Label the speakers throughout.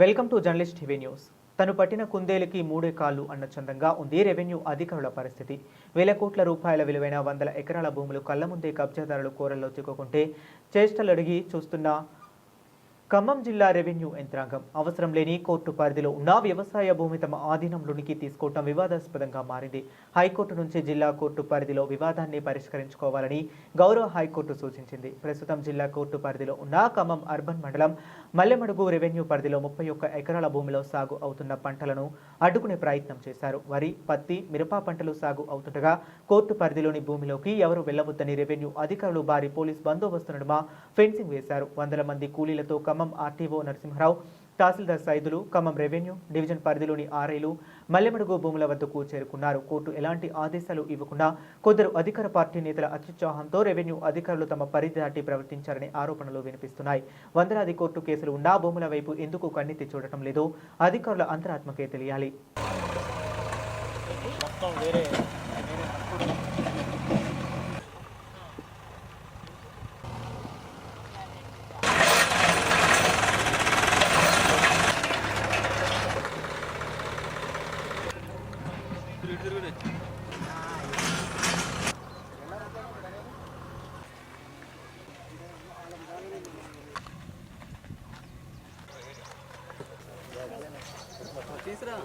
Speaker 1: Welcome to journalist TV news. తను పట్టిన కుందేలుకి మూడే కాళ్ళు అన్న చందంగా ఉంది రెవెన్యూ అధికారుల పరిస్థితి. వేల కోట్ల రూపాయల విలువైన వందల ఎకరాల భూములు కళ్ళ ముందే కబ్జాదారులు కూరల్లో చిక్కుకుంటే చేష్టలు అడిగి చూస్తున్న ఖమ్మం జిల్లా రెవెన్యూ యంత్రాంగం అవసరం లేని కోర్టు పరిధిలో ఉన్న వ్యవసాయ భూమి తమ ఆధీనంలోనికి తీసుకోవటం వివాదాస్పదంగా మారింది. హైకోర్టు నుంచి జిల్లా కోర్టు పరిధిలో వివాదాన్ని పరిష్కరించుకోవాలని గౌరవ హైకోర్టు సూచించింది. ప్రస్తుతం జిల్లా కోర్టు పరిధిలో ఉన్న ఖమ్మం అర్బన్ మండలం మల్లెమడుగు రెవెన్యూ పరిధిలో ముప్పై ఒక్క ఎకరాల భూమిలో సాగు అవుతున్న పంటలను అడ్డుకునే ప్రయత్నం చేశారు. వరి పత్తి మిరప పంటలు సాగు అవుతుండగా కోర్టు పరిధిలోని భూమిలోకి ఎవరు వెళ్ళవద్దని రెవెన్యూ అధికారులు భారీ పోలీస్ బందోబస్తు నడుమ ఫెన్సింగ్ వేశారు. వందల మంది కూలీలతో Khammam RTO Narasimharao tahsildar Saidulu Khammam revenue division పరిధిలోని ఆర్ఐలు మల్లెమడుగు భూముల వద్దకు చేరుకున్నారు. కోర్టు ఎలాంటి ఆదేశాలు ఇవ్వకుండా కొందరు అధికార పార్టీ నేతల అత్యుత్సాహంతో రెవెన్యూ అధికారులు తమ పరిధి దాటి ప్రవర్తించారనే ఆరోపణలు వినిపిస్తున్నాయి. వందలాది కోర్టు కేసులు ఉన్నా భూముల వైపు ఎందుకు కన్నెత్తి చూడటం లేదో? అధికారుల అంతరాత్మకే తెలియాలి.
Speaker 2: ¿Qué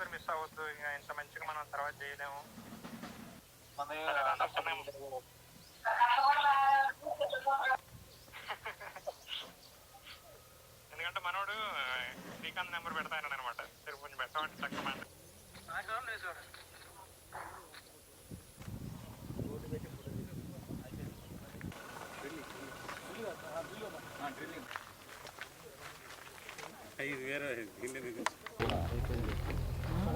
Speaker 2: మొత్తం వేరే ఇంకా ఇంత మంచిగా మనం తర్వాత చేయలేము. ఎందుకంటే మనోడు శ్రీకాంత్ నెంబర్ పెడతాను అనమాట సరే కొంచెం పెట్టమంటే తక్కువ మాట
Speaker 3: ఇది వేరే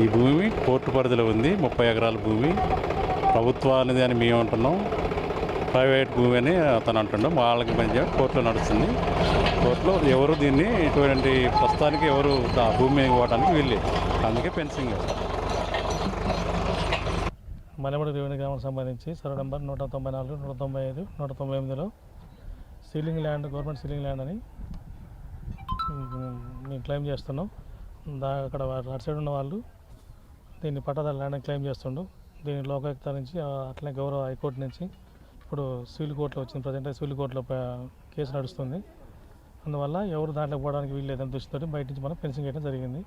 Speaker 3: ఈ భూమి కోర్టు పరిధిలో ఉంది ముప్పై ఎకరాల భూమి. ప్రభుత్వానిది అని మేము అంటున్నాం. ప్రైవేట్ భూమి అని అతను అంటున్నాం వాళ్ళకి మధ్య కోర్టులో నడుస్తుంది. కోర్టులో ఎవరు దీన్ని ఇటువంటి ప్రస్తుతానికి ఎవరు ఆ భూమి ఇవ్వడానికి వీల్లేదు. అందుకే పెన్సింగ్
Speaker 4: మలమూడి రెవెన్యూ గ్రామం సంబంధించి సర్వే నెంబర్ నూట తొంభై నాలుగు నూట తొంభై ఐదు నూట తొంభై ఎనిమిదిలో ceiling land government ceiling land అని మేము క్లెయిమ్ చేస్తున్నాం. దా అక్కడ అటు సైడ్ ఉన్న వాళ్ళు దీన్ని పట్టాదారు ల్యాండ్ క్లెయిమ్ చేస్తుండు. దీన్ని లోకాయుక్త నుంచి అట్లనే గౌరవ హైకోర్టు నుంచి ఇప్పుడు సివిల్ కోర్టులో వచ్చింది ప్రజెంట్ సివిల్ కోర్టులో కేసు నడుస్తుంది. అందువల్ల ఎవరు దాంట్లో పోవడానికి వీలు లేదని దృష్టితో బయట నుంచి మనం ఫెన్సింగ్ చేయడం జరిగింది.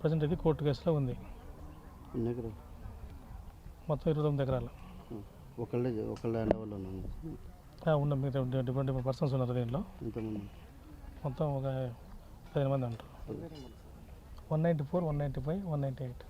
Speaker 4: ప్రజెంట్ ఇది కోర్టు కేసులో ఉంది. మొత్తం ఇరవై తొమ్మిది ఎకరాలు.
Speaker 5: ఒకళ్ళే ఒకళ్ళ
Speaker 4: ఉన్నాం మీరు డిఫరెంట్ డిఫరెంట్ పర్సన్స్ ఉన్నారు దీంట్లో. మొత్తం ఒక పదిహేను మంది ఉంటారు. One ninety four one ninety five one ninety eight.